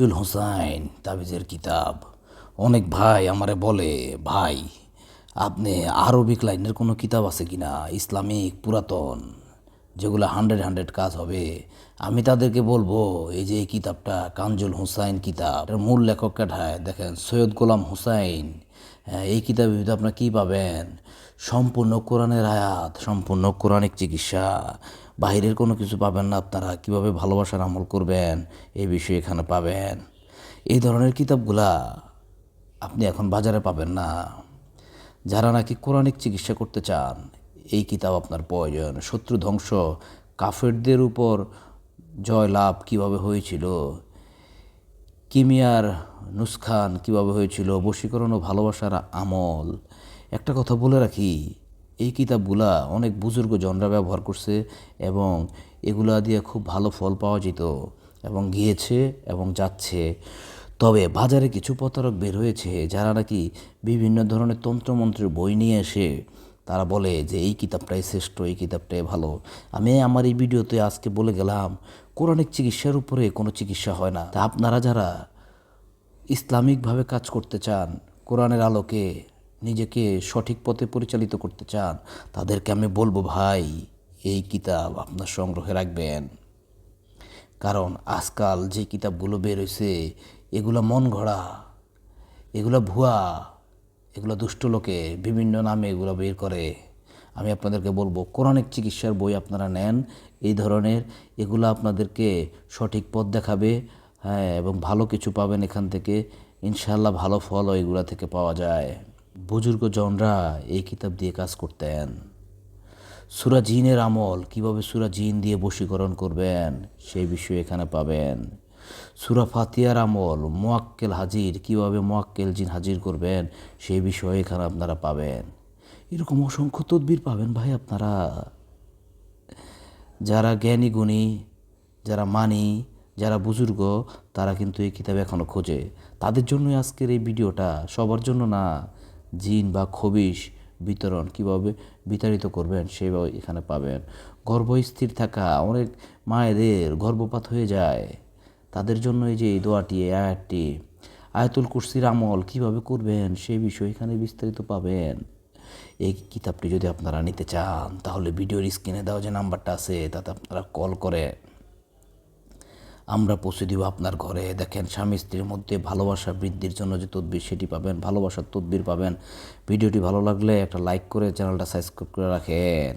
আব্দুল হোসাইন তাবিজের কিতাব। অনেক ভাই আমারে বলে ভাই আপনি আরবিক লাইনের কোনো কিতাব আছে কিনা? ইসলামিক পুরাতন যেগুলো হান্ড্রেড হান্ড্রেড কাজ হবে। আমি তাদেরকে বলব এই যে এই কিতাবটা কাঞ্জুল হুসাইন কিতাব এটার মূল লেখক কাঠায় দেখেন সৈয়দ গোলাম হুসাইন হ্যাঁ, এই ভিতরে আপনার কী পাবেন? সম্পূর্ণ কোরআনের আয়াত সম্পূর্ণ কোরআনিক চিকিৎসা বাইরের কোনো কিছু পাবেন না, আপনারা কীভাবে ভালোবাসার আমল করবেন, এই বিষয়ে এখানে পাবেন। এই ধরনের কিতাবগুলা আপনি এখন বাজারে পাবেন না। যারা নাকি কোরআনিক চিকিৎসা করতে চান, এই কিতাব আপনার প্রয়োজন। শত্রু ধ্বংস, কাফেরদের উপর জয় লাভ কীভাবে হয়েছিল, কিমিয়ার নুসখান কীভাবে হয়েছিল, বশীকরণ ও ভালোবাসার আমল। একটা কথা বলে রাখি এই কিতাবগুলা অনেক বুজুর্গ জনরা ব্যবহার করছে এবং এগুলা দিয়ে খুব ভালো ফল পাওয়া যেত এবং গিয়েছে এবং যাচ্ছে। তবে বাজারে কিছু প্রতারক বের হয়েছে যারা নাকি বিভিন্ন ধরনের তন্ত্রমন্ত্রের বই নিয়ে এসে তারা বলে যে এই কিতাবটাই শ্রেষ্ঠ, এই কিতাবটাই ভালো। আমি আমার এই ভিডিওতে আজকে বলে গেলাম, কোরআনিক চিকিৎসার উপরে কোনো চিকিৎসা হয় না। তা আপনারা যারা ইসলামিকভাবে কাজ করতে চান, কোরআনের আলোকে নিজেকে সঠিক পথে পরিচালিত করতে চান, তাদেরকে আমি বলব, ভাই, এই কিতাব আপনার সংগ্রহে রাখবেন। কারণ আজকাল যে কিতাবগুলো বের হয়েছে এগুলো মন গড়া এগুলো ভুয়া, এগুলো দুষ্ট লোকে বিভিন্ন নামে এগুলো বের করে। আমি আপনাদেরকে বলব কোরআনিক চিকিৎসার বই আপনারা নেন, এই ধরনের এগুলো আপনাদেরকে সঠিক পথ দেখাবে হ্যাঁ এবং ভালো কিছু পাবেন এখান থেকে। ইনশাল্লাহ ভালো ফলও এগুলা থেকে পাওয়া যায়। বুজুর্গ জনরা এই কিতাব দিয়ে কাজ করতেন। সুরা জিনের আমল, কীভাবে সুরা জিন দিয়ে বশীকরণ করবেন, সেই বিষয়ে এখানে পাবেন। সুরা ফাতিয়ার আমল, মোয়াক্কেল হাজির, কীভাবে মোয়াক্কেল জিন হাজির করবেন, সেই বিষয়ে এখানে আপনারা পাবেন। এরকম অসংখ্য তদবির পাবেন ভাই আপনারা। যারা জ্ঞানী, গুণী, যারা মানি, যারা বুজুর্গ, তারা কিন্তু এই কিতাব এখনও খোঁজে। তাদের জন্যই আজকের এই ভিডিওটা, সবার জন্য না জিন বা খবিশ বিতরণ কীভাবে বিতাড়িত করবেন সেভাবে এখানে পাবেন। গর্ভস্থির থাকা অনেক মায়েদের গর্ভপাত হয়ে যায়। তাদের জন্য এই যে এই দোয়াটি আয়াতটি, আয়াতুল কুরসির আমল কীভাবে করবেন সেই বিষয়ে এখানে বিস্তারিত পাবেন। এই কিতাবটি যদি আপনারা নিতে চান, তাহলে ভিডিওর স্ক্রিনে দেওয়া যে নাম্বারটা আছে, তাতে আপনারা কল করে আমরা পৌঁছে দিব আপনার ঘরে। দেখেন, স্বামী স্ত্রীর মধ্যে ভালোবাসা বৃদ্ধির জন্য যে তদবির সেটি পাবেন, ভালোবাসার তদবির পাবেন। ভিডিওটি ভালো লাগলে একটা লাইক করে চ্যানেলটা সাবস্ক্রাইব করে রাখেন।